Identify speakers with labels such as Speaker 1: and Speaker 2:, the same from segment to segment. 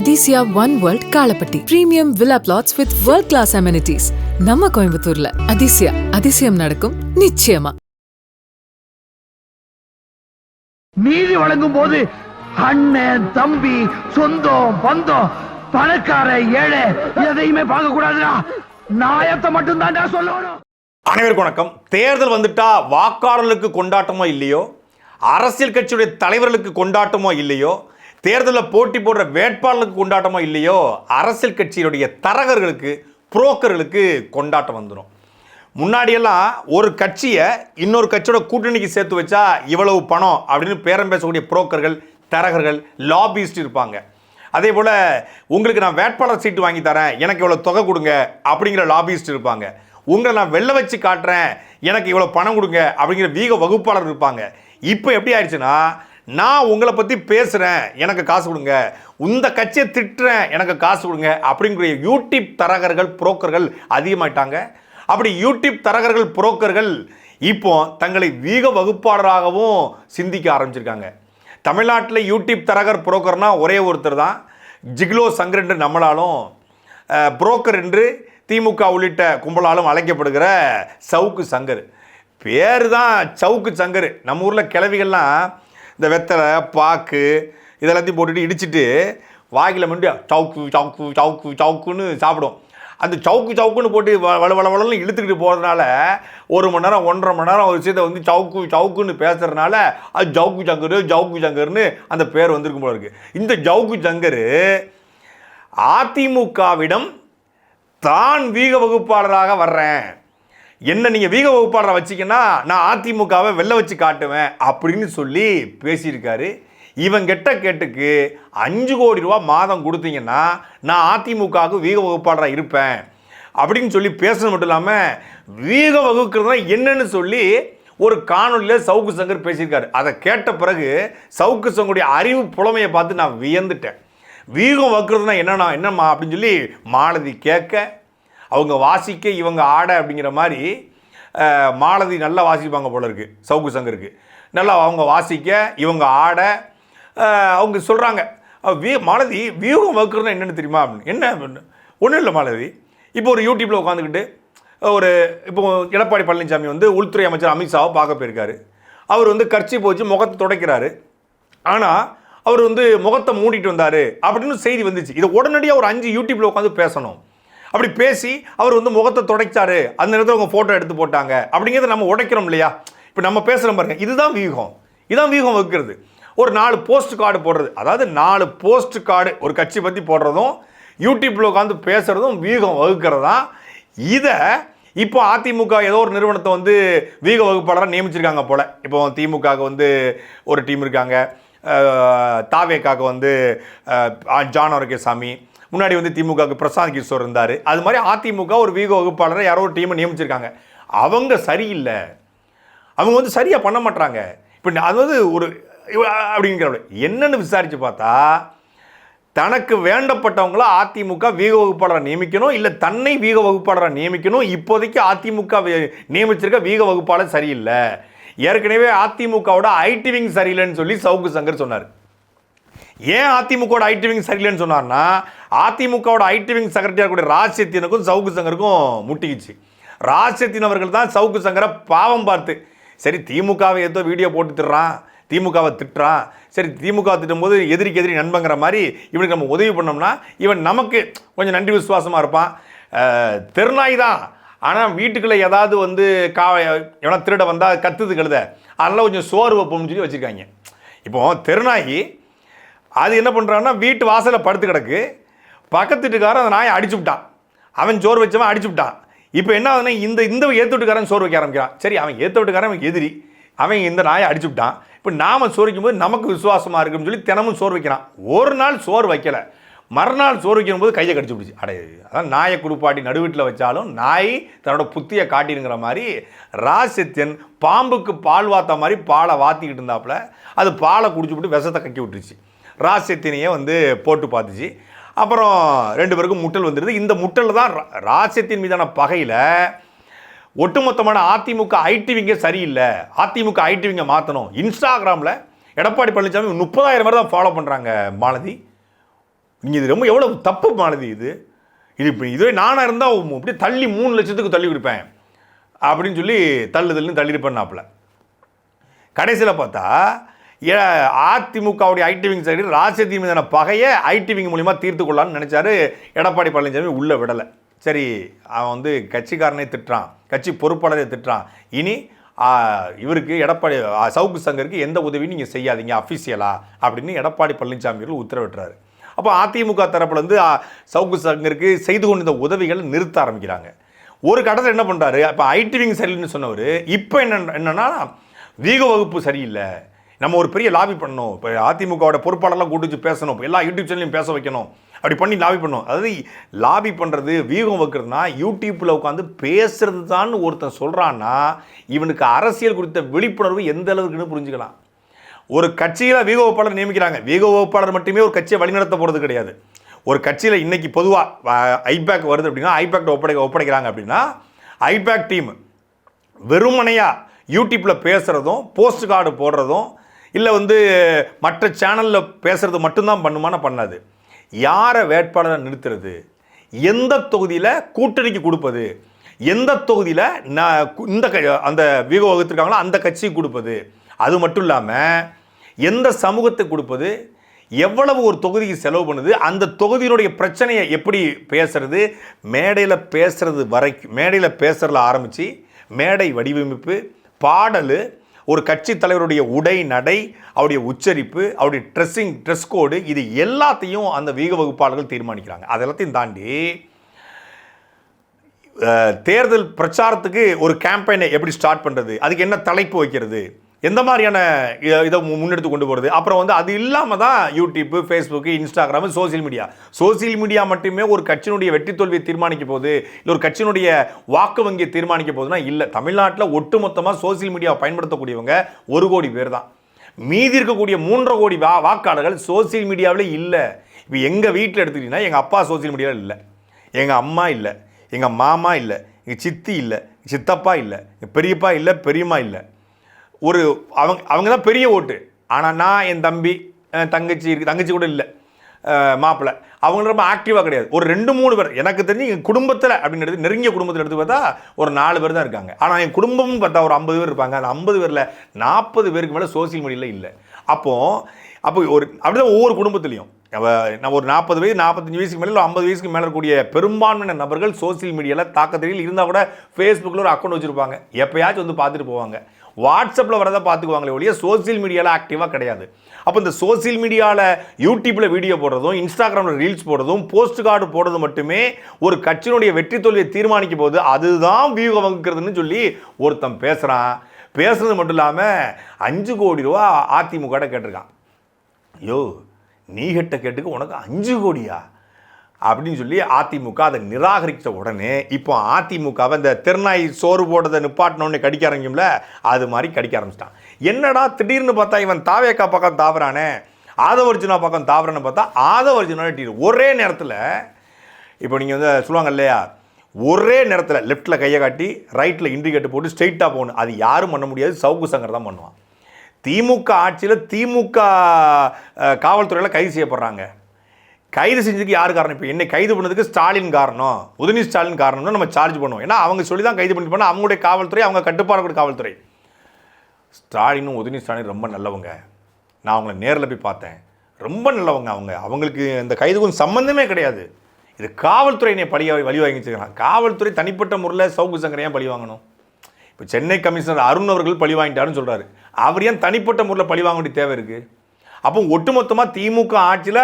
Speaker 1: Athisaya one world Kalappatti premium villa flats with world class amenities நம்ம கோயம்புத்தூர்ல. அதிசயா அதிசயம் நடக்கும் நிச்சயமா.
Speaker 2: நீதி வழங்கும் போது அண்ணன் தம்பி சொந்தம் பந்தம் பணக்கார ஏழை எதையுமே பார்க்க கூடாதுடா. நாயத்தை மட்டும் தான்டா சொல்லணும்.
Speaker 3: அனைவருக்கும் வணக்கம். தேர்தல் வந்துட்டா வாக்காளர்களுக்கு கொண்டாட்டமோ இல்லையோ? அரசியல் கட்சியுடைய தலைவர்களுக்கு கொண்டாட்டமோ இல்லையோ? தேர்தலில் போட்டி போடுற வேட்பாளர்களுக்கு கொண்டாட்டமோ இல்லையோ அரசியல் கட்சியினுடைய தரகர்களுக்கு புரோக்கர்களுக்கு கொண்டாட்டம் வந்துடும் முன்னாடியெல்லாம் ஒரு கட்சியை இன்னொரு கட்சியோட கூட்டணிக்கு சேர்த்து வச்சா இவ்வளவு பணம் அப்படின்னு பேரம் பேசக்கூடிய புரோக்கர்கள் தரகர்கள் லாபிஸ்ட் இருப்பாங்க. அதே போல் உங்களுக்கு நான் வேட்பாளர் சீட்டு வாங்கி தரேன் எனக்கு இவ்வளோ தொகை கொடுங்க அப்படிங்கிற லாபிஸ்ட் இருப்பாங்க. உங்களை நான் வெளில வச்சு காட்டுறேன் எனக்கு இவ்வளோ பணம் கொடுங்க அப்படிங்கிற வீக வகுப்பாளர் இருப்பாங்க. இப்போ எப்படி ஆயிடுச்சுன்னா நான் உங்களை பற்றி பேசுகிறேன் எனக்கு காசு கொடுங்க. இந்த கட்சியை திட்டுறேன் எனக்கு காசு கொடுங்க அப்படிங்கிற யூடியூப் தரகர்கள் புரோக்கர்கள் அதிகமாயிட்டாங்க. அப்படி யூடியூப் தரகர்கள் புரோக்கர்கள் இப்போ தங்களை வீக வகுப்பாளராகவும் சிந்திக்க ஆரம்பிச்சிருக்காங்க. தமிழ்நாட்டில் யூடியூப் தரகர் புரோக்கர்னால் ஒரே ஒருத்தர் தான். ஜிக்லோ சங்கர் என்று நம்மளாலும் புரோக்கர் என்று திமுக உள்ளிட்ட கும்பலாலும் அழைக்கப்படுகிற சவுக்கு சங்கர். பேர் தான் சவுக்கு சங்கர். நம்ம ஊரில் கிளவிகள்லாம் இந்த வெத்தலை பாக்கு இதெல்லாத்தையும் போட்டுட்டு இடிச்சிட்டு வாய்க்கில் மட்டும் சவுக்கு சவுக்கு சவுக்கு சவுக்குன்னு சாப்பிடும். அந்த சவுக்கு சவுக்குன்னு போட்டு வ- வள வள வளன்னு இழுத்துக்கிட்டு போகிறதுனால ஒரு மணி நேரம் ஒன்றரை மணி நேரம் ஒரு விஷயத்தை வந்து சவுக்கு சவுக்குன்னு பேசுகிறதுனால அது ஜவுக்கு சங்கர் ஜவுக்கு சங்கர்னு அந்த பேர் வந்திருக்கும் போல இருக்குது இந்த ஜவுக்கு சங்கர் அதிமுகவிடம் தான் வீக வகுப்பாளராக வர்றேன். என்ன நீங்கள் வீக வகுப்பாளரை வச்சிங்கன்னா நான் அதிமுகவை வெளில வச்சு காட்டுவேன் அப்படின்னு சொல்லி பேசியிருக்காரு. இவன் கெட்ட கேட்டுக்கு அஞ்சு கோடி ரூபா மாதம் கொடுத்தீங்கன்னா நான் அதிமுகவுக்கு வீக வகுப்பாளராக இருப்பேன் அப்படின்னு சொல்லி பேசுனது மட்டும் இல்லாமல் வீக வகுக்கிறதுனா என்னன்னு சொல்லி ஒரு காணொலியில் சவுக்கு சங்கர் பேசியிருக்காரு. அதை கேட்ட பிறகு சவுக்கு சங்கருடைய அறிவு புலமையை பார்த்து நான் வியந்துட்டேன். வீகம் வைக்கிறதுனா என்னன்னா என்னம்மா அப்படின்னு சொல்லி மாலதி கேட்க அவங்க வாசிக்க இவங்க ஆட அப்படிங்கிற மாதிரி மாலதி நல்லா வாசிப்பாங்க போல இருக்குது சவுக்கு சங்கருக்கு. நல்லா அவங்க வாசிக்க இவங்க ஆட அவங்க சொல்கிறாங்க வீ மாலதி வியூகம் வகுக்கிறதுனா என்னென்னு தெரியுமா அப்படின்னு. என்ன அப்படின்னு? ஒன்றும் இல்லை மாலதி. இப்போ ஒரு யூடியூப்பில் உட்காந்துக்கிட்டு ஒரு இப்போ எடப்பாடி பழனிசாமி வந்து உள்துறை அமைச்சர் அமித்ஷாவை பார்க்க போயிருக்காரு. அவர் வந்து கர்ச்சி போச்சு முகத்தை துடைக்கிறாரு. ஆனால் அவர் வந்து முகத்தை மூடிட்டு வந்தார் அப்படின்னு செய்தி வந்துச்சு. இதை உடனடியாக ஒரு அஞ்சு யூடியூப்பில் உட்காந்து பேசணும். அப்படி பேசி அவர் வந்து முகத்தை துடைச்சாரு. அந்த நேரத்தில் அவங்க ஃபோட்டோ எடுத்து போட்டாங்க. அப்படிங்கிறத நம்ம உடைக்கிறோம் இல்லையா? இப்போ நம்ம பேசுகிற பாருங்க. இதுதான் வியூகம். இதான் வியூகம் வைக்கிறது ஒரு நாலு போஸ்ட் கார்டு போடுறது. அதாவது நாலு போஸ்ட் கார்டு ஒரு கட்சி பற்றி போடுறதும் யூடியூப்பில் உட்காந்து பேசுகிறதும் வியூகம் வகுக்கிறது? தான் இதை இப்போ அதிமுக ஏதோ ஒரு நிறுவனத்தை வந்து வீக வகுப்பாளராக நியமிச்சிருக்காங்க போல். இப்போ திமுகவுக்கு வந்து ஒரு டீம் இருக்காங்க. அஹ், தாவேக்காக்கு வந்து ஜான் ஆரோக்கியசாமி முன்னாடி வந்து திமுகவுக்கு பிரசாந்த் கிஷோர் இருந்தார். அது மாதிரி அதிமுக ஒரு வீக வகுப்பாளரை யாரோ ஒரு டீமை நியமிச்சிருக்காங்க. அவங்க சரியில்லை. அவங்க வந்து சரியாக பண்ண மாட்டாங்க இப்போ அதாவது ஒரு அப்படிங்கிற என்னென்னு விசாரித்து பார்த்தா தனக்கு வேண்டப்பட்டவங்கள அதிமுக வீக வகுப்பாளரை நியமிக்கணும் இல்லை தன்னை வீக வகுப்பாளரை நியமிக்கணும் இப்போதைக்கு அதிமுக நியமிச்சிருக்க வீக வகுப்பாளர் சரியில்லை. ஏற்கனவே அதிமுகவோட ஐடி விங் சரியில்லைன்னு சொல்லி சவுக்கு சங்கர் சொன்னார். ஏன் அதிமுகவோட ஐடி விங் சரியில்லைன்னு சொன்னார்னா அதிமுகவோட ஐடி விங் செக்ரட்டரியாக கூடிய ராஜ்யத்தினுக்கும் சவுக்கு சங்கருக்கும் முட்டிக்குச்சு. ராஜ்யத்தின் அவர்கள் தான் சவுக்கு சங்கரை பாவம் பார்த்து சரி திமுகவை ஏதோ வீடியோ போட்டு திட்டுறான் திமுகவை திட்டுறான் சரி திமுக திட்டும்போது எதிரிக்கு எதிரி நண்பங்கிற மாதிரி இவனுக்கு நம்ம உதவி பண்ணோம்னா இவன் நமக்கு கொஞ்சம் நன்றி விசுவாசமாக இருப்பான். தெருநாய் தான். ஆனால் வீட்டுக்குள்ளே ஏதாவது வந்து கா எவனா திருட வந்தால் கத்துது கழுத அதனால் கொஞ்சம் சோறு வைப்போம்னு சொல்லி வச்சுருக்காங்க. இப்போ தெருநாயி அது என்ன பண்ணுறான்னா வீட்டு வாசலில் படுத்து கிடக்கு. பக்கத்து வீட்டுக்காரன் அந்த நாயை அடிச்சு விட்டான் அவன் சோறு வச்சவன் அடிச்சு விட்டான் இப்போ என்ன ஆகுதுன்னா இந்த இந்த ஏற்றுவிட்டுக்காரன் சோறு வைக்க ஆரம்பிக்கிறான். சரி அவன் ஏற்ற வீட்டுக்காரன் அவன் எதிரி. அவன் இந்த நாயை அடிச்சு விட்டான் இப்போ நாம சோறு வைக்கும்போது நமக்கு விசுவாசமாக இருக்குன்னு சொல்லி தினமும் சோறு வைக்கிறான். ஒரு நாள் சோறு வைக்கலை. மறுநாள் சோறு வைக்கும்போது கையை கடிச்சு பிடிச்சி அடையுது அதான் நாயை குடுப்பாட்டி நடுவீட்டில் வச்சாலும் நாய் தன்னோட புத்தியை காட்டிடுங்கிற மாதிரி ராசித்யன் பாம்புக்கு பால் வாத்த மாதிரி பாலை வாத்திக்கிட்டு இருந்தாப்புல அது பாலை குடிச்சுவிட்டு விஷத்தை கக்கி விட்டுருச்சு ராசியத்தினையே வந்து போட்டு பார்த்துச்சு. அப்புறம் ரெண்டு பேருக்கும் முட்டல் வந்துடுது இந்த முட்டல் தான் ரா- ராசியத்தின் மீதான பகையில் ஒட்டுமொத்தமான அதிமுக ஐடிவிங்க சரியில்லை. அதிமுக ஐடிவிங்க மாற்றணும் இன்ஸ்டாகிராமில் எடப்பாடி பழனிசாமி முப்பதாயிரம் பேர் தான் ஃபாலோ பண்ணுறாங்க மாலதி. நீங்கள் இது ரொம்ப எவ்வளோ தப்பு மாலதி இது. இது இப்போ இதுவே நானாக இருந்தால் அப்படியே தள்ளி மூணு லட்சத்துக்கு தள்ளி கொடுப்பேன். அப்படின்னு சொல்லி தள்ளுதல்னு தள்ளுன்னு தள்ளியிருப்பேன்னாப்புல கடைசியில் பார்த்தா அதிமுகவுடைய ஐடி விங் சைடு ராசியத்தி மீதான பகையை ஐடி விங் மூலிமா தீர்த்து கொள்ளலாம்னு நினச்சாரு எடப்பாடி பழனிசாமி உள்ளே விடலை. சரி அவன் வந்து கட்சிக்காரனை திட்டுறான் கட்சி பொறுப்பாளரை திட்டுறான். இனி இவருக்கு எடப்பாடி சவுக்கு சங்கருக்கு எந்த உதவியும் நீங்கள் செய்யாதீங்க அஃபீஷியலாக அப்படின்னு எடப்பாடி பழனிசாமி அவர்கள் உத்தரவிட்டுறாரு. அப்போ அதிமுக தரப்புலேருந்து சவுக்கு சங்கருக்கு செய்து கொண்டிருந்த உதவிகளை நிறுத்த ஆரம்பிக்கிறாங்க. ஒரு கட்டத்தில் என்ன பண்ணுறாரு அப்போ ஐடி விங் சரியில்லைன்னு சொன்னவர் இப்போ என்ன என்னென்னா வீக வகுப்பு சரியில்லை. நம்ம ஒரு பெரிய லாபி பண்ணணும். இப்போ அதிமுகவோட பொறுப்பாளர்லாம் கூட்டு வச்சு பேசணும். இப்போ எல்லா யூடியூப் சேனலையும் பேச வைக்கணும். அப்படி பண்ணி லாபி பண்ணணும். அதாவது லாபி பண்ணுறது வீகம் வைக்கிறதுனா யூடியூப்பில் உட்காந்து பேசுறது தான் ஒருத்தன் சொல்கிறான்னா இவனுக்கு அரசியல் குறித்த விழிப்புணர்வு எந்த அளவுக்குன்னு புரிஞ்சுக்கலாம். ஒரு கட்சியில் வீக வகுப்பாளர் நியமிக்கிறாங்க. வீக வகுப்பாளர் மட்டுமே ஒரு கட்சியை வழிநடத்த போகிறது கிடையாது. ஒரு கட்சியில் இன்றைக்கி பொதுவாக ஐபேக் வருது அப்படின்னா ஐபேக் ஒப்படை ஒப்படைக்கிறாங்க அப்படின்னா ஐபேக் டீம் வெறுமனையாக யூடியூப்பில் பேசுகிறதும் போஸ்ட் கார்டு போடுறதும் இல்லை வந்து மற்ற சேனலில் பேசுகிறது மட்டும்தான் பண்ணுமானா பண்ணாது. யாரை வேட்பாளரை நிறுத்துறது? எந்த தொகுதியில் கூட்டணிக்கு கொடுப்பது? எந்த தொகுதியில் நான் இந்த க- அந்த வியூக வகுத்திருக்காங்களோ அந்த கட்சிக்கு கொடுப்பது? அது மட்டும் இல்லாமல் எந்த சமூகத்துக்கு கொடுப்பது? எவ்வளவு ஒரு தொகுதிக்கு செலவு பண்ணுது? அந்த தொகுதியினுடைய பிரச்சனையை எப்படி பேசுறது? மேடையில் பேசுறது வரைக்கும் மேடையில் பேசுறதுல ஆரம்பித்து மேடை வடிவமைப்பு பாடல் ஒரு கட்சி தலைவருடைய உடை நடை அவருடைய உச்சரிப்பு அவருடைய ட்ரெஸ்ஸிங் ட்ரெஸ் கோடு இது எல்லாத்தையும் அந்த வீக வகுப்பாளர்கள் தீர்மானிக்கிறாங்க. அதெல்லாத்தையும் தாண்டி தேர்தல் பிரச்சாரத்துக்கு ஒரு கேம்பெயினை எப்படி ஸ்டார்ட் பண்ணுறது அதுக்கு என்ன தலைப்பு வைக்கிறது? எந்த மாதிரியான இதை மு- முன்னெடுத்து கொண்டு போகிறது அப்புறம் வந்து அது இல்லாமல் தான் YouTube Facebook Instagram social media social media மட்டுமே ஒரு கட்சியினுடைய வெற்றி தோல்வியை தீர்மானிக்க போகுது இல்லை ஒரு கட்சியினுடைய வாக்கு வங்கியை தீர்மானிக்க போகுதுன்னா இல்லை. தமிழ்நாட்டில் ஒட்டுமொத்தமாக சோஷியல் மீடியாவை பயன்படுத்தக்கூடியவங்க ஒரு கோடி பேர் தான். மீதி இருக்கக்கூடிய மூன்றரை கோடி வா வாக்காளர்கள் சோஷியல் மீடியாவில் இல்லை. இப்போ எங்கள் வீட்டில் எடுத்துக்கிட்டிங்கன்னா எங்கள் அப்பா சோஷியல் மீடியாவில் இல்லை. எங்கள் அம்மா இல்லை. எங்கள் மாமா இல்லை. எங்கள் சித்தி இல்லை. சித்தப்பா இல்லை. எங்கள் பெரியப்பா இல்லை பெரியம்மா இல்லை. ஒரு அவங்க அவங்க தான் பெரிய ஓட்டு. ஆனால் நான் என் தம்பி தங்கச்சி இருக்கு தங்கச்சி கூட இல்லை. மாப்பிள்ளை அவங்க ரொம்ப ஆக்டிவாக கிடையாது. ஒரு ரெண்டு மூணு பேர். எனக்கு தெரிஞ்சு எங்கள் குடும்பத்தில் அப்படின்னு எடுத்து நெருங்கிய குடும்பத்தில் எடுத்து பார்த்தா ஒரு நாலு பேர் தான் இருக்காங்க. ஆனால் என் குடும்பம்னு பார்த்தா ஒரு ஐம்பது பேர் இருப்பாங்க. அந்த ஐம்பது பேரில் நாற்பது பேருக்கு மேலே சோசியல் மீடியாவில் இல்லை. அப்போது அப்போ ஒரு அப்படிதான் ஒவ்வொரு குடும்பத்துலேயும். நம்ம ஒரு நாற்பது வயசு நாற்பத்தஞ்சு வயசுக்கு மேலே ஐம்பது வயசுக்கு மேலே கூடிய பெரும்பான்மையான நபர்கள் சோஷியல் மீடியாவில் தாக்கத்தில் இருந்தால் கூட ஃபேஸ்புக்கில் ஒரு அக்கௌண்ட் வச்சுருப்பாங்க. எப்பயாச்சும் வந்து பார்த்துட்டு போவாங்க. வாட்ஸ்அப்பில் வரதை பார்த்துக்குவாங்களே ஒழிய சோஷியல் மீடியாவில் ஆக்டிவாக கிடையாது. அப்போ இந்த சோசியல் மீடியாவில் யூடியூப்பில் வீடியோ போடுறதும் இன்ஸ்டாகிராமில் ரீல்ஸ் போடுறதும் போஸ்ட் கார்டு போடுறது மட்டுமே ஒரு கட்சியினுடைய வெற்றி தோல்வியை தீர்மானிக்க போது அதுதான் வியூகம் வகுக்கிறதுன்னு சொல்லி ஒருத்தன் பேசுகிறான் பேசுறது மட்டும் இல்லாமல் அஞ்சு கோடி ரூபா அதிமுக கேட்டிருக்கான். ஐயோ நீ கிட்ட கேட்டுக்கு உனக்கு அஞ்சு கோடியா? அப்படின்னு சொல்லி அதிமுக அதை நிராகரித்த உடனே இப்போ அதிமுகவை இந்த திருநாய் சோறு போடுறதை நிப்பாட்டினோடனே கடிக்க ஆரம்பிக்கும்ல அது மாதிரி கடிக்க ஆரம்பிச்சிட்டான். என்னடா திடீர்னு பார்த்தா இவன் தாவேக்கா பக்கம் தாவறானே ஆதவர்ஜுனா பக்கம் தாவறான்னு பார்த்தா ஆதவர்ஜுனா டீர் ஒரே நேரத்தில் இப்போ நீங்கள் வந்து சொல்லுவாங்க இல்லையா ஒரே நேரத்தில் லெஃப்ட்டில் கையை காட்டி ரைட்டில் இண்டிகேட்டர் போட்டு ஸ்ட்ரைட்டாக போகணும். அது யாரும் பண்ண முடியாது சவுக்கு சங்கர் தான் பண்ணுவான். திமுக ஆட்சியில் திமுக காவல்துறையில் கைது செய்யப்படுறாங்க. கைது செஞ்சதுக்கு யார் காரணம்? இப்போ என்னை கைது பண்ணதுக்கு ஸ்டாலின் காரணம். உதயநிதி ஸ்டாலின் காரணம்னு நம்ம சார்ஜ் பண்ணுவோம். ஏன்னா அவங்க சொல்லி தான் கைது பண்ணி போனால் அவங்களுடைய காவல்துறை அவங்க கட்டுப்பாடு காவல்துறை. ஸ்டாலினும் உதயநிதி ஸ்டாலின் ரொம்ப நல்லவங்க. நான் அவங்கள நேரில் போய் பார்த்தேன். ரொம்ப நல்லவங்க அவங்க. அவங்களுக்கு இந்த கைதுக்கும் சம்மந்தமே கிடையாது. இது காவல்துறை என்னை பழி வழி வாங்கிச்சுக்கலாம் காவல்துறை தனிப்பட்ட முறையில் சவுக்கு சங்கர் ஏன் பழி வாங்கணும். இப்போ சென்னை கமிஷனர் அருண் அவர்கள் பழி வாங்கிட்டாருன்னு சொல்கிறாரு அவர் ஏன் தனிப்பட்ட முறையில் பழி வாங்க வேண்டிய தேவை இருக்குது அப்போ ஒட்டுமொத்தமாக திமுக ஆட்சியில்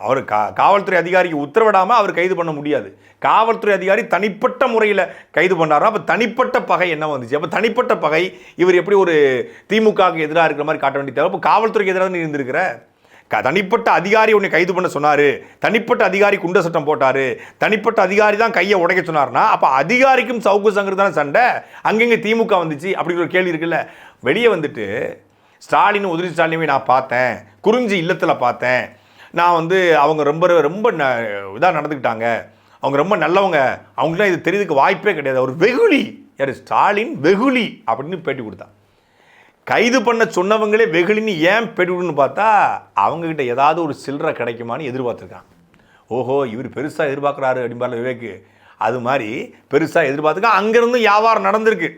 Speaker 3: அவர் கா காவல்துறை அதிகாரிக்கு உத்தரவிடாமல் அவர் கைது பண்ண முடியாது. காவல்துறை அதிகாரி தனிப்பட்ட முறையில் கைது பண்ணாரோ அப்போ தனிப்பட்ட பகை என்ன வந்துச்சு? அப்போ தனிப்பட்ட பகை இவர் எப்படி ஒரு திமுகவுக்கு எதிராக இருக்கிற மாதிரி காட்ட வேண்டிய தேவை அப்போ காவல்துறைக்கு எதிராக நீ இருந்திருக்கிற? க- தனிப்பட்ட அதிகாரி உன்னை கைது பண்ண சொன்னார். தனிப்பட்ட அதிகாரி குண்ட சட்டம் போட்டார். தனிப்பட்ட அதிகாரி தான் கையை உடைக்க சொன்னார்னா அப்போ அதிகாரிக்கும் சவுக்கு சங்கர் தானே சண்டை? அங்கங்கே திமுக வந்துச்சு? அப்படிங்கிற ஒரு கேள்வி இருக்குல்ல. வெளியே வந்துட்டு ஸ்டாலின் உதிரி ஸ்டாலினுமே நான் பார்த்தேன். குறிஞ்சி இல்லத்தில் பார்த்தேன். நான் வந்து அவங்க ரொம்ப ரொம்ப ந இதாக நடந்துக்கிட்டாங்க. அவங்க ரொம்ப நல்லவங்க. அவங்களாம் இது தெரியுதுக்கு வாய்ப்பே கிடையாது. ஒரு வெகுளி. யார்? ஸ்டாலின் வெகுளி அப்படின்னு பேட்டி கொடுத்தான் கைது பண்ண சொன்னவங்களே வெகுளின்னு ஏன் பேட்டி கொடுன்னு பார்த்தா அவங்கக்கிட்ட ஏதாவது ஒரு சில்லறை கிடைக்குமான்னு எதிர்பார்த்துருக்கான். ஓஹோ இவர் பெருசாக எதிர்பார்க்குறாரு அப்படிம்பார்ல விவேக்கு. அது மாதிரி பெருசாக எதிர்பார்த்துக்கா அங்கேருந்து வியாபாரம் நடந்திருக்கு.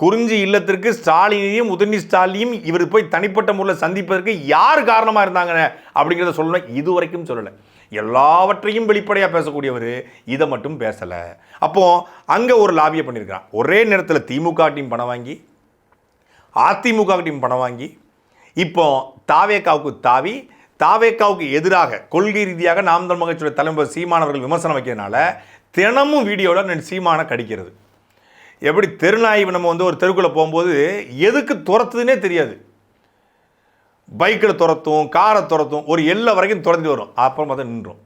Speaker 3: குறிஞ்சி இல்லத்திற்கு ஸ்டாலினையும் உதயநிதி ஸ்டாலினையும் இவர் போய் தனிப்பட்ட முறையில் சந்திப்பதற்கு யார் காரணமாக இருந்தாங்க அப்படிங்கிறத சொல்லணும் இது வரைக்கும் சொல்லலை. எல்லாவற்றையும் வெளிப்படையாக பேசக்கூடியவர் இதை மட்டும் பேசலை. அப்போது அங்கே ஒரு லாபியை பண்ணியிருக்கிறான். ஒரே நேரத்தில் திமுக டீம் பணம் வாங்கி அதிமுக டீம் பணம் வாங்கி இப்போ தாவேக்காவுக்கு தாவி தாவேக்காவுக்கு எதிராக கொள்கை ரீதியாக நாம் தமிழ் மகச்சுடைய தலைவர் சீமானவர்கள் விமர்சனம் வைக்கிறதுனால தினமும் வீடியோவில் சீமானை கடிக்கிறது. எப்படி தெருநாய் நம்ம வந்து ஒரு தெருக்குள்ளே போகும்போது எதுக்கு துரத்துதுன்னே தெரியாது. பைக்கில் துரத்தும் காரை துரத்தும் ஒரு எல்லை வரைக்கும் துரத்திட்டு வரும். அப்புறம் பார்த்தா நின்றோம்.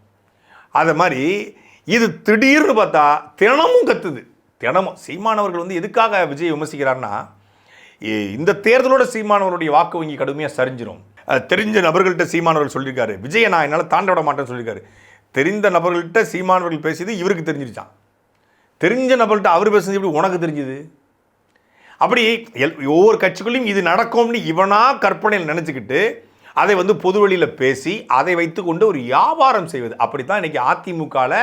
Speaker 3: அது மாதிரி இது திடீர்னு பார்த்தா தினமும் கத்துது. தினமும். சீமானவர்கள் வந்து எதுக்காக விஜய் விமர்சிக்கிறார்னா இந்த தேர்தலோட சீமானவருடைய வாக்கு வங்கி கடுமையாக சரிஞ்சிடும் அது தெரிஞ்ச நபர்கள்ட்ட சீமானவர்கள் சொல்லியிருக்காரு. விஜயை நான் என்னால் தாண்ட விட மாட்டேன்னு சொல்லியிருக்காரு. தெரிந்த நபர்கள்ட்ட சீமானவர்கள் பேசியது இவருக்கு தெரிஞ்சிருச்சான் தெரிஞ்ச நபர்கிட்ட அவர் பேசுனது எப்படி உனக்கு தெரிஞ்சுது? அப்படி எல் ஒவ்வொரு கட்சிக்குள்ளேயும் இது நடக்கும்னு இவனாக கற்பனையில் நினச்சிக்கிட்டு அதை வந்து பொதுவெளியில் பேசி அதை வைத்துக்கொண்டு ஒரு வியாபாரம் செய்வது. அப்படி தான் இன்றைக்கி அதிமுகவில்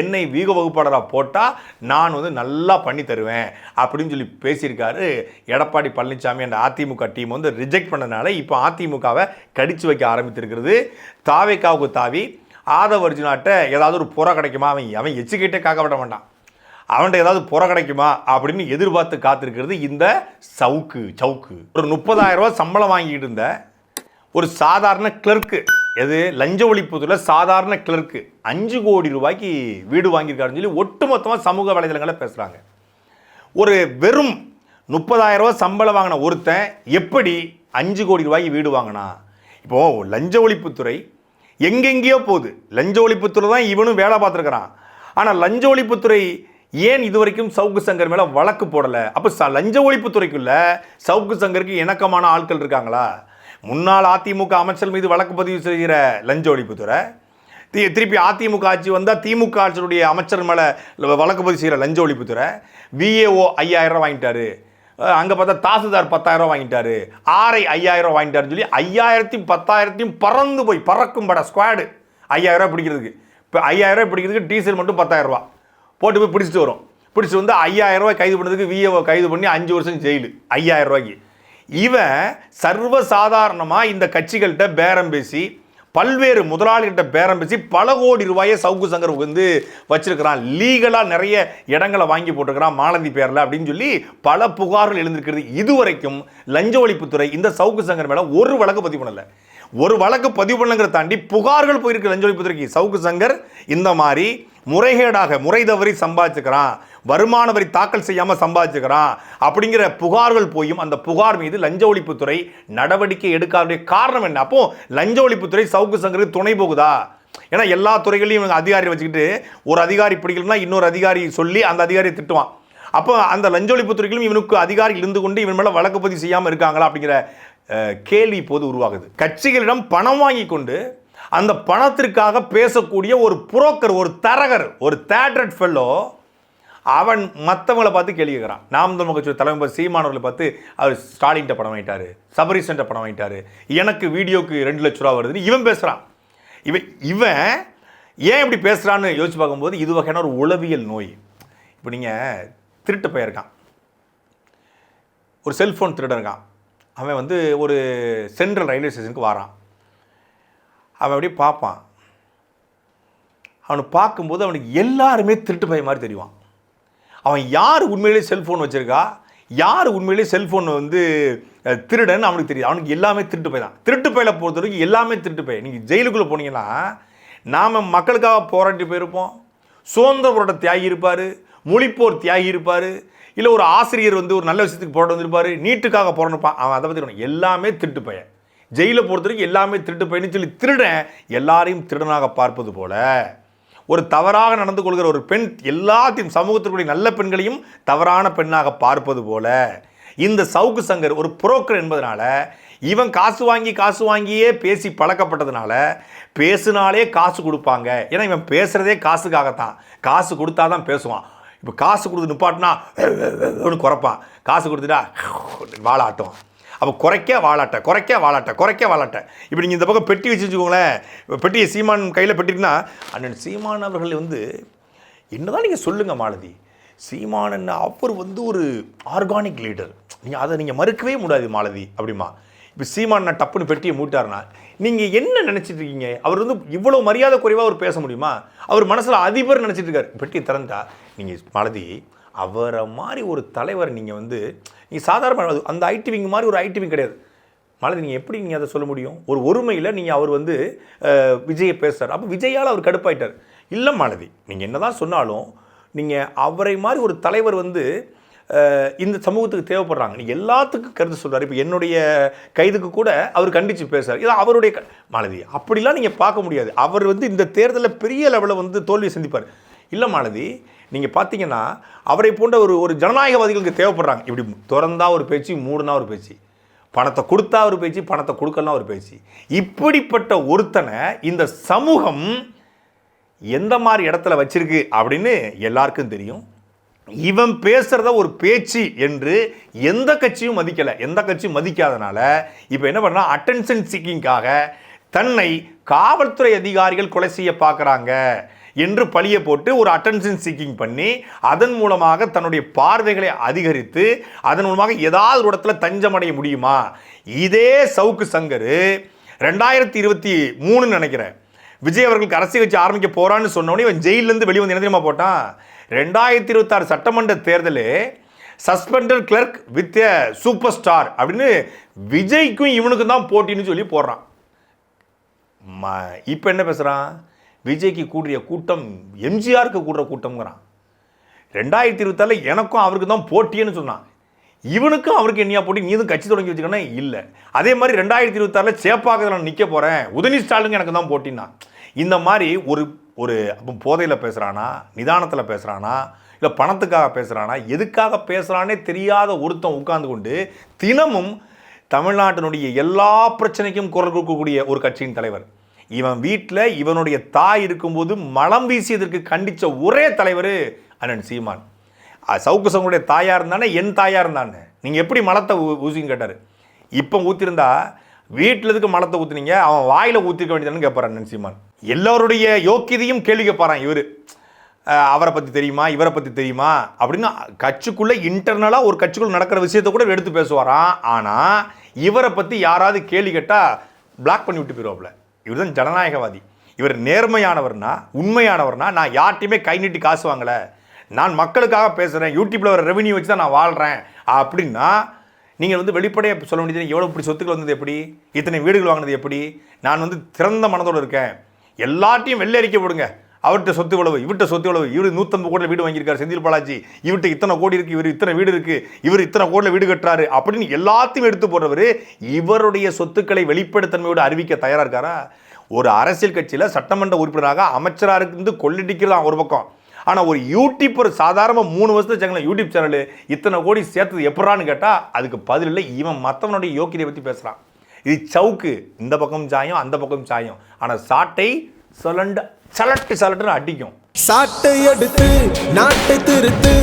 Speaker 3: என்னை வீக வகுப்பாளராக போட்டால் நான் வந்து நல்லா பண்ணி தருவேன் அப்படின்னு சொல்லி பேசியிருக்காரு எடப்பாடி பழனிசாமி அந்த அதிமுக டீம் வந்து ரிஜெக்ட் பண்ணனால இப்போ அதிமுகவை கடித்து வைக்க ஆரம்பித்திருக்கிறது. தாவேக்காவுக்கு தாவி ஆதவ அர்ஜுனாட்ட ஏதாவது ஒரு புற கிடைக்குமா? அவன் அவன் எச்சுக்கிட்டே காக்க விட மாட்டான். அவன்கிட்ட ஏதாவது புற கிடைக்குமா அப்படின்னு எதிர்பார்த்து காத்திருக்கிறது இந்த சவுக்கு சவுக்கு. ஒரு முப்பதாயிரம் சம்பளம் வாங்கிட்டு இருந்த ஒரு சாதாரண கிளர்க்கு எது? லஞ்ச ஒழிப்புத்துறையில் சாதாரண கிளர்க்கு அஞ்சு கோடி ரூபாய்க்கு வீடு வாங்கியிருக்காருன்னு சொல்லி ஒட்டுமொத்தமாக சமூக வலைதளங்களில் பேசுகிறாங்க ஒரு வெறும் முப்பதாயிரம் சம்பளம் வாங்கின ஒருத்தன் எப்படி அஞ்சு கோடி ரூபாய்க்கு வீடு வாங்கினா? இப்போ லஞ்ச ஒழிப்புத்துறை எங்கெங்கேயோ போகுது. லஞ்ச ஒழிப்புத்துறை தான் இவனும் வேலை பார்த்துருக்கிறான். ஆனால் லஞ்ச ஒழிப்புத்துறை ஏன் இது வரைக்கும் சவுக்கு சங்கர் மேலே வழக்கு போடலை? அப்போ ச லஞ்ச ஒழிப்புத்துறைக்குள்ள சவுக்கு சங்கருக்கு இணக்கமான ஆட்கள் இருக்காங்களா? முன்னாள் அதிமுக அமைச்சர் மீது வழக்கு பதிவு செய்கிற லஞ்ச ஒழிப்புத்துறை தி திருப்பி அதிமுக ஆட்சி வந்தால் திமுக ஆட்சியுடைய அமைச்சர் மேலே வழக்கு பதிவு செய்கிற லஞ்ச ஒழிப்புத்துறை விஏஓ ஐயாயிரம் வாங்கிட்டாரு. அங்கே பார்த்தா தாசில்தார் பத்தாயிரம் வாங்கிட்டாரு. ஆரை ஐயாயிரம் வாங்கிட்டாருன்னு சொல்லி ஐயாயிரத்தையும் பத்தாயிரத்தையும் பறந்து போய் பறக்கும் பட ஸ்குவாடு ஐயாயிரம் ரூபாய் பிடிக்கிறதுக்கு. இப்போ ஐயாயிரம் ரூபாய் பிடிக்கிறதுக்கு டீசல் மட்டும் பத்தாயிரம் போட்டு போய் பிடிச்சிட்டு வரும். பிடிச்சிட்டு வந்து ஐயாயிரம் ரூபாய் கைது பண்ணதுக்கு விஏஓ கைது பண்ணி அஞ்சு வருஷம் ஜெயிலு. ஐயாயிரம் ரூபாய்க்கு. இவன் சர்வசாதாரணமாக இந்த கட்சிகள்கிட்ட பேரம் பேசி பல்வேறு முதலாளிகிட்ட பேரம் பேசி பல கோடி ரூபாயை சவுக்கு சங்கர் வந்து வச்சிருக்கிறான். லீகலாக நிறைய இடங்களை வாங்கி போட்டிருக்கிறான் மாலதி பேரில் அப்படின்னு சொல்லி பல புகார்கள் எழுந்திருக்கிறது. இதுவரைக்கும் லஞ்ச ஒழிப்புத்துறை இந்த சவுக்கு சங்கர் மேலே ஒரு வழக்கு பதிவு பண்ணலை. ஒரு வழக்கு பதிவு பண்ணுங்கிறத தாண்டி புகார்கள் போயிருக்கு லஞ்ச ஒழிப்புத்துறைக்கு. சவுக்கு சங்கர் இந்த மாதிரி முறைகேடாக முறை தவறி சம்பாதிச்சுக்கிறான். வருமான வரி தாக்கல் செய்யாமல் சம்பாதிச்சுக்கிறான். அப்படிங்கிற புகார்கள் போயும் அந்த புகார் மீது லஞ்ச ஒழிப்புத்துறை நடவடிக்கை எடுக்காத காரணம் என்ன? அப்போ லஞ்ச ஒழிப்புத்துறை சவுக்கு சங்கருக்கு துணை போகுதா? ஏன்னா எல்லா துறைகளையும் இவங்க அதிகாரி வச்சுக்கிட்டு ஒரு அதிகாரி பிடிக்கலன்னா இன்னொரு அதிகாரி சொல்லி அந்த அதிகாரியை திட்டுவான். அப்போ அந்த லஞ்ச ஒழிப்புத்துறைகளும் இவனுக்கு அதிகாரி இருந்து கொண்டு இவன் மேலே வழக்கு பதிவு செய்யாமல் இருக்காங்களா அப்படிங்கிற கேள்வி இப்போது உருவாகுது. கட்சிகளிடம் பணம் வாங்கி கொண்டு அந்த பணத்திற்காக பேசக்கூடிய ஒரு புரோக்கர் ஒரு தரகர் ஒரு தேட்ரட் ஃபெல்லோ அவன் மற்றவங்களை பார்த்து கேள்வி கேட்குறான். நாம் தமிழ் கட்சி சீமானவர்களை பார்த்து அவர் ஸ்டாலின்ட்ட பணம் வாங்கிட்டாரு சபரிசன்ட்ட பணம் வாங்கிட்டாரு எனக்கு வீடியோக்கு ரெண்டு லட்ச ரூபா வருதுன்னு இவன் பேசுகிறான் இவன் இவன் ஏன் இப்படி பேசுகிறான்னு யோசிச்சு பார்க்கும்போது இது வகையான ஒரு உளவியல் நோய். இப்போ நீங்கள் திருட்டு போயிருக்கான் ஒரு செல்ஃபோன் திருடன் இருக்கான். அவன் வந்து ஒரு சென்ட்ரல் ரயில்வே ஸ்டேஷனுக்கு வரான். அவன் அப்படியே பார்ப்பான். அவனை பார்க்கும்போது அவனுக்கு எல்லாருமே திருட்டு பையன் மாதிரி தெரிவான். அவன் யார் உண்மையிலேயே செல்ஃபோன் வச்சுருக்கா? யார் உண்மையிலேயே செல்ஃபோன் வந்து திருடன்னு அவனுக்கு தெரியும். அவனுக்கு எல்லாமே திருட்டு பை தான். திருட்டு பையில பொறுத்த வரைக்கும் எல்லாமே திருட்டு பை நீங்கள் ஜெயிலுக்குள்ளே போனீங்கன்னா நாம் மக்களுக்காக போராட்டி போயிருப்போம். சுதந்திர போராட்ட தியாகி இருப்பார். மொழிப்போர் தியாகி இருப்பார். இல்லை ஒரு ஆசிரியர் வந்து ஒரு நல்ல விஷயத்துக்கு போராட்டம் வந்திருப்பார். நீட்டுக்காக போராடிப்பான் அவன் அதை பற்றி எல்லாமே திருட்டு பையன். ஜெயிலை பொறுத்த வரைக்கும் எல்லாமே திருட்டு பையன்னு சொல்லி திருடன் எல்லாரையும் திருடனாக பார்ப்பது போல ஒரு தவறாக நடந்து கொள்கிற ஒரு பெண் எல்லாத்தையும் சமூகத்திற்குரிய நல்ல பெண்களையும் தவறான பெண்ணாக பார்ப்பது போல இந்த சவுக்கு சங்கர் ஒரு புரோக்கர் என்பதனால இவன் காசு வாங்கி காசு வாங்கியே பேசி பழக்கப்பட்டதுனால பேசுனாலே காசு கொடுப்பாங்க. ஏன்னா இவன் பேசுகிறதே காசுக்காகத்தான். காசு கொடுத்தா தான் பேசுவான். இப்போ காசு கொடுத்து நிப்பாட்டினா குறைப்பான். காசு கொடுத்துட்டா வாழாட்டும் அப்போ குறைக்க வாழாட்ட குறைக்க வாழாட்ட குறைக்க வாழாட்ட இப்போ நீங்கள் இந்த பக்கம் பெட்டி வச்சு வச்சுக்கோங்களேன் பெட்டியை சீமான் கையில் பெட்டிருக்குன்னா அண்ணன் சீமான் அவர்கள் வந்து என்னதான் நீங்கள் சொல்லுங்கள் மாலதி. சீமானன் அவர் வந்து ஒரு ஆர்கானிக் லீடர். நீங்கள் அதை நீங்கள் மறுக்கவே முடியாது மாலதி அப்படிமா. இப்போ சீமான் நான் டப்புன்னு பெட்டியை மூட்டாருனா நீங்கள் என்ன நினச்சிட்டு இருக்கீங்க? அவர் வந்து இவ்வளோ மரியாதை குறைவாக அவர் பேச முடியுமா? அவர் மனசில் அதிபர் நினச்சிட்டு இருக்கார். பெட்டியை திறந்தா நீங்கள் மாலதி அவரை மாதிரி ஒரு தலைவர் நீங்கள் வந்து நீங்கள் சாதாரண அந்த ஐடி விங் மாதிரி ஒரு ஐடி விங் கிடையாது. மலர் நீங்கள் எப்படி நீங்கள் அதை சொல்ல முடியும்? ஒரு ஒருமையில் நீங்கள் அவர் வந்து விஜயை பேசுகிறார் அப்போ விஜயால் அவர் கடுப்பாயிட்டார். இல்லை மாலதி நீங்கள் என்னதான் சொன்னாலும் நீங்கள் அவரை மாதிரி ஒரு தலைவர் வந்து இந்த சமூகத்துக்கு தேவைப்படுறாங்க. நீங்கள் எல்லாத்துக்கும் கருத்து சொல்கிறார் இப்போ என்னுடைய கைதுக்கு கூட அவர் கண்டித்து பேசுகிறார் இதான் அவருடைய க- மாலதி அப்படிலாம் நீங்கள் பார்க்க முடியாது. அவர் வந்து இந்த தேர்தலில் பெரிய லெவலில் வந்து தோல்வியை சந்திப்பார். இல்லை மாலதி நீங்கள் பார்த்தீங்கன்னா அவரை போன்ற ஒரு ஒரு ஜனநாயகவாதிகளுக்கு தேவைப்படுறாங்க. இப்படி திறந்தா ஒரு பேச்சு மூடுனா ஒரு பேச்சு. பணத்தை கொடுத்தா ஒரு பேச்சு பணத்தை கொடுக்கலாம் ஒரு பேச்சு. இப்படிப்பட்ட ஒருத்தனை இந்த சமூகம் எந்த மாதிரி இடத்துல வச்சிருக்கு அப்படின்னு எல்லாருக்கும் தெரியும். இவன் பேசுகிறத ஒரு பேச்சு என்று எந்த கட்சியும் மதிக்கலை. எந்த கட்சியும் மதிக்காதனால இப்போ என்ன பண்ணால் அட்டென்ஷன் சீக்கிங்காக தன்னை காவல்துறை அதிகாரிகள் கொலை செய்ய பார்க்குறாங்க என்று பழிய போட்டு ஒரு அட்டென்ஷன் சீக்கிங் பண்ணி அதன் மூலமாக தன்னுடைய பார்வைகளை அதிகரித்து அதன் மூலமாக ஏதாவது ஒரு இடத்துல தஞ்சமடைய முடியுமா? இதே சவுக்கு சங்கர் ரெண்டாயிரத்தி இருபத்தி மூணுன்னு நினைக்கிறேன். விஜய் அவர்களுக்கு அரசியல் கட்சி ஆரம்பிக்க போகிறான்னு சொன்னோடனே இவன் ஜெயிலேருந்து வெளியே வந்து என்ன தெரியுமா போட்டான்? ரெண்டாயிரத்தி இருபத்தாறு சட்டமன்ற தேர்தல் suspended clerk with super star அப்படின்னு விஜய்க்கும் இவனுக்கும் தான் போட்டின்னு சொல்லி போடுறான். ம இப்போ என்ன பேசுகிறான் விஜய்க்கு கூடிய கூட்டம் எம்ஜிஆருக்கு கூடுற கூட்டம்ங்கிறான். ரெண்டாயிரத்தி இருபத்தாறில் எனக்கும் அவருக்கு தான் போட்டின்னு சொன்னான். இவனுக்கும் அவருக்கு என்னையா போட்டி? நீ எதுவும் கட்சி தொடங்கி வச்சுக்கணும் இல்லை. அதே மாதிரி ரெண்டாயிரத்தி இருபத்தாறில் சேப்பாக்கத்தில் நான் நிற்க போகிறேன் உதனி ஸ்டாலினுக்கு எனக்கு தான் போட்டின்னா. இந்த மாதிரி ஒரு ஒரு அப்போ போதையில் பேசுகிறானா நிதானத்தில் பேசுகிறானா இல்லை பணத்துக்காக பேசுகிறானா எதுக்காக பேசுகிறானே தெரியாத ஒருத்தன் உட்காந்து கொண்டு தினமும் தமிழ்நாட்டினுடைய எல்லா பிரச்சனைக்கும் குரல் கொடுக்கக்கூடிய ஒரு கட்சியின் தலைவர். இவன் வீட்டில் இவனுடைய தாய் இருக்கும்போது மலம் வீசியதற்கு கண்டித்த ஒரே தலைவர் அண்ணன் சீமான். சவுக்கு சவுங்களுடைய தாயாக இருந்தானே என் தாயாக இருந்தானே? நீங்கள் எப்படி மலத்தை ஊ- ஊசின்னு கேட்டார். இப்போ ஊற்றிருந்தா வீட்டில் எதுக்கு மலத்தை ஊற்றுனீங்க அவன் வாயில் ஊற்றிக்க வேண்டியதானு கேட்பார் அண்ணன் சீமான். எல்லோருடைய யோக்கியதையும் கேள்வி கேட்பாரான் இவர் அவரை பற்றி தெரியுமா? இவரை பற்றி தெரியுமா? அப்படின்னு கட்சிக்குள்ளே இன்டர்னலாக ஒரு கட்சிக்குள்ளே நடக்கிற விஷயத்தை கூட எடுத்து பேசுவாராம். ஆனால் இவரை பற்றி யாராவது கேள்வி கேட்டால் பிளாக் பண்ணி விட்டு போயிடுவாப்புல இவர் தான் ஜனநாயகவாதி. இவர் நேர்மையானவர்னா உண்மையானவர்னா நான் யார்ட்டையுமே கை நீட்டி காசு வாங்கலை. நான் மக்களுக்காக பேசுகிறேன் யூடியூப்பில் வர ரெவன்யூ வச்சு தான் நான் வாழ்கிறேன் அப்படின்னா நீங்கள் வந்து வெளிப்படையாக சொல்ல வேண்டியது எவ்வளோ இப்படி சொத்துக்கள் வந்தது எப்படி? இத்தனை வீடுகள் வாங்கினது எப்படி? நான் வந்து திறந்த மனதோடு இருக்கேன். எல்லாத்தையும் வெள்ளை அறிக்கை போடுங்க. அவர்கிட்ட சொத்து இவ்வளவு இவர்கிட்ட சொத்து இவ்வளவு இவர் நூற்றம்பது கோடியில் வீடு வாங்கியிருக்காரு செந்தில் பாலாஜி. இவர்கிட்ட இத்தனை கோடி இருக்குது இவர் இத்தனை வீடு இருக்குது இவர் இத்தனை கோடியில் வீடு கட்டுறாரு அப்படின்னு எல்லாத்தையும் எடுத்து போடுறவர் இவருடைய சொத்துக்களை வெளிப்படைத்தன்மையோடு அறிவிக்க தயாராக இருக்காரா? ஒரு அரசியல் கட்சியில் சட்டமன்ற உறுப்பினராக அமைச்சராக இருந்து கொள்ளிடிக்கிறதான் ஒரு பக்கம். ஆனால் ஒரு யூடியூப் ஒரு சாதாரண மூணு வருஷத்துக்கு சேனல் யூடியூப் சேனல் இத்தனை கோடி சேர்த்தது எப்படான்னு கேட்டால் அதுக்கு பதில் இல்லை. இவன் மற்றவனுடைய யோக்கியதை பற்றி பேசுகிறான் இது சவுக்கு. இந்த பக்கம் சாயம் அந்த பக்கம் சாயம். ஆனால் சாட்டை சொல்லண்ட சலட்டு சலட்டுன்னு அடிக்கும்.
Speaker 4: சாட்டை எடுத்து நாட்டை திருத்து.